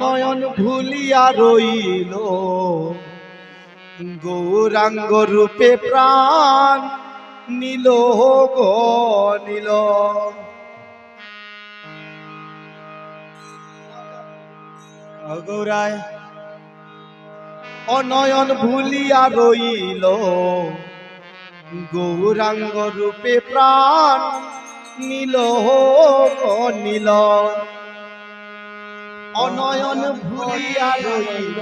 অনয়ন ভুলিয়া রইল। গৌরাঙ্গ রূপে প্রাণ নীল গো নীল। গৌরায় অনয়ন ভুলিয়া রইল। গৌরাঙ্গ রূপে প্রাণ নীল গো নীল। অনয়ন ভুলিয়া রইল।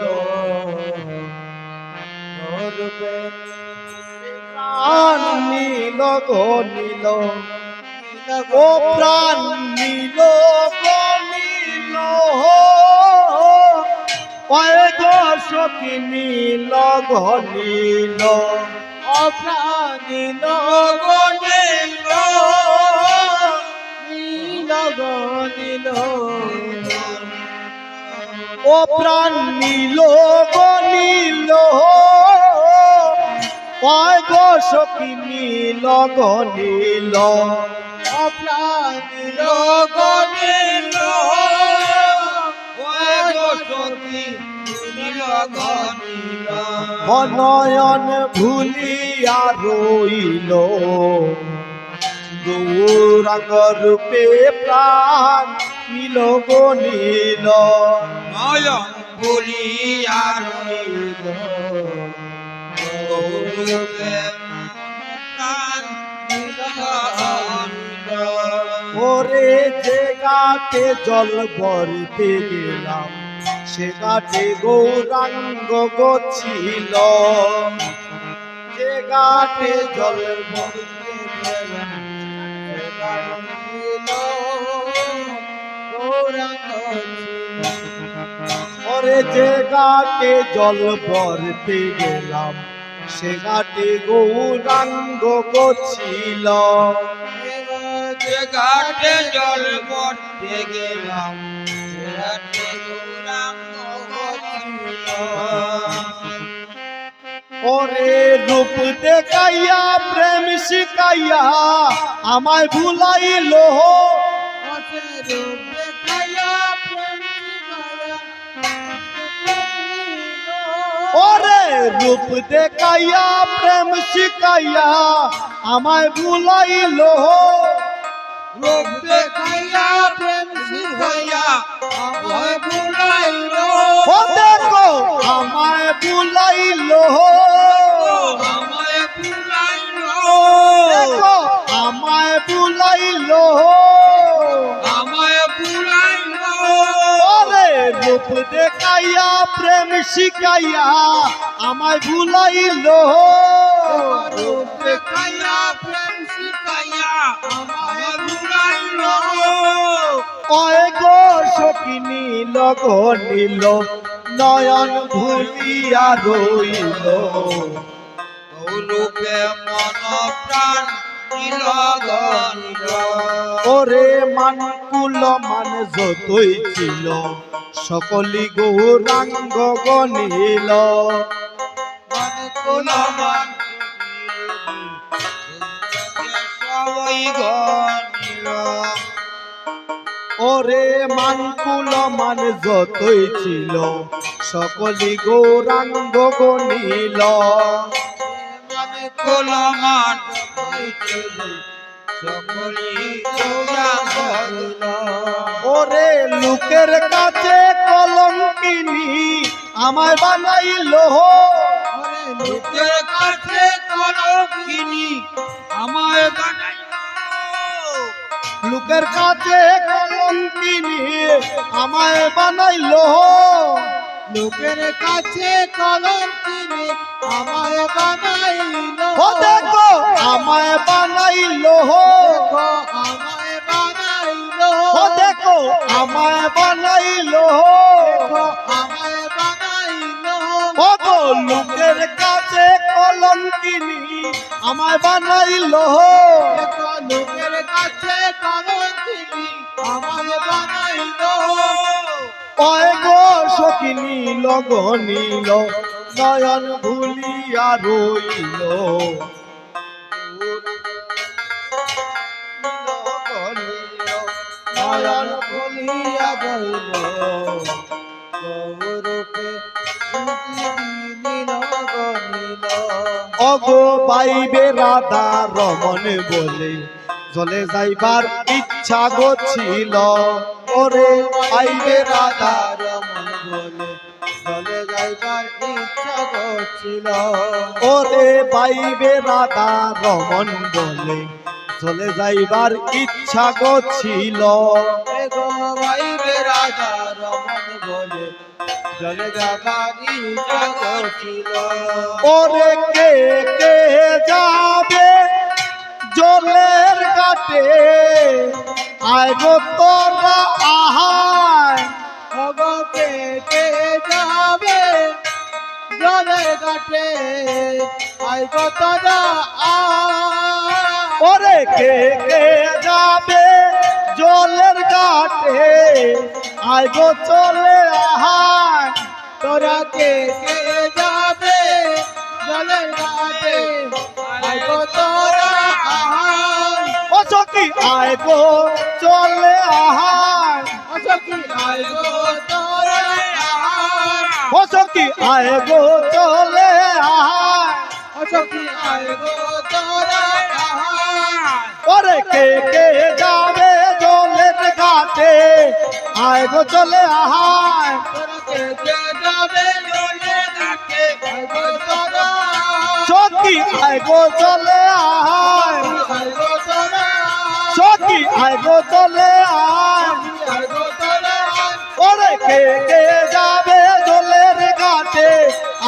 প্রাণ নীল গো নীল। ও প্রাণ নীল গো নীল। ওয়ে গো সখী নীল গো নীল। অপ্রাণীল গণিল নীল। গণিল ও প্রাণ নীল নীল। ওয়ে গো সখী নীল নীল। অপ্রাণীল গণিল নীল গণিল অনয়ন ভুলিয়া রইল। রূপে প্রাণ নীল গো নীল। নয়ন বলিয়া রইল গৌরবে প্রাণ নীল ওরে যে গাতে জল ভরতে গেলাম সে গাতে গৌরাঙ্গ গছিল। যে গাতে জল ভরতে ওরে যে গাতে জল ভরতে গেলাম সে গাতে গৌরাঙ্গ গছিল যে ঘাটে জল পড়তে গেলাম। ওরে রূপ দেখাইয়া প্রেম শিখাইয়া আমায় ভুলাইল রূপ দেখাইয়া প্রেম শিখাইয়া আমায় ভুলাইল রূপ দেখাইয়া প্রেম শিখাইয়া আমায় ভুলাইল ও দেখো আমায় ভুলাইল আমায় ভুলাইল দেখো আমায় ভুলাইল আমায় ভুলাইল ওরে রূপ দেখাইয়া দেখাইয়া প্রেম শিখাইয়া আমায় ভুলাইল। গো সকিনী লগনিল নয়ন ভুলিয়া রইল। রূপে মন প্রাণ ওরে মান কুল মান যতই ছিল সকলি গৌরাঙ্গ গনিল ওরে মান কুল মান যতই ছিল, সকলি গৌরাঙ্গ গনিল মানে কোন মান সকলি ওরে লোকের কাছে কলঙ্কিনী আমায় বানাইল লোকের কাছে কলঙ্কিনী আমায় বানাইল লোকের কাছে কলঙ্কিনী আমায় বানাইল লোকের কাছে কলঙ্কিনী আমায় বানাইল বানাইল। গো লোকের কাছে কলঙ্কিনী আমায় বানাইল। লোকের কাছে কলঙ্কিনী আমায় বানাইল। কয় গো সখিনী লগনিল নয়ন ভুলিয়া রইল। নয়ন বলিয়া গইল গৌরূপে অগো পাইবে রাধা রমন বলে চলে যাইবার ইচ্ছা গছিল ওরে পাইবে রাধা রমন বলে চলে যাইবার ইচ্ছা করছিল ওরে পাইবে রাধা রমন বলে চলে যাইবার ইচ্ছা করছিল ওরে কে কে যাবে জলের কাটে? আয় গো তোরা আহায়। কে কে যাবে জলের কাটে? আই কত না ওরে কে কে যাবে জলের কাটে আয় গো চলে আহায় তোরা কে কে যাবে জলের কাটে আই কত ও সখী আয় গো চলে আহায় অসকি আই গো তোরা ও সখী আয় গো চলে আহায় অসকি আই গো তোরা ওরে কে কে যাবে জলের ঘাটে? আয় গো চলে আহায় সখী আয় গো চলে আহায় গো আয় গো চলে আয়। ওরে কে কে যাবে জলের ঘাটে?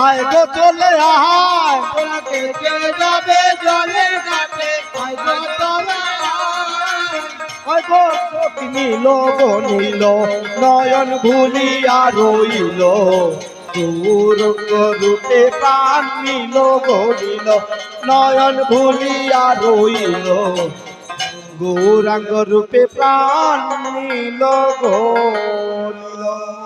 আয় চলে আহায় যাবে জলের নীল বনিল নীল, নয়ন ভুলিয়া রইল দূর রূপে প্রাণ নীল বনিল নীল নয়ন ভুলিয়া রইল গৌরাঙ্গ রূপে প্রাণ নীল গো নীল।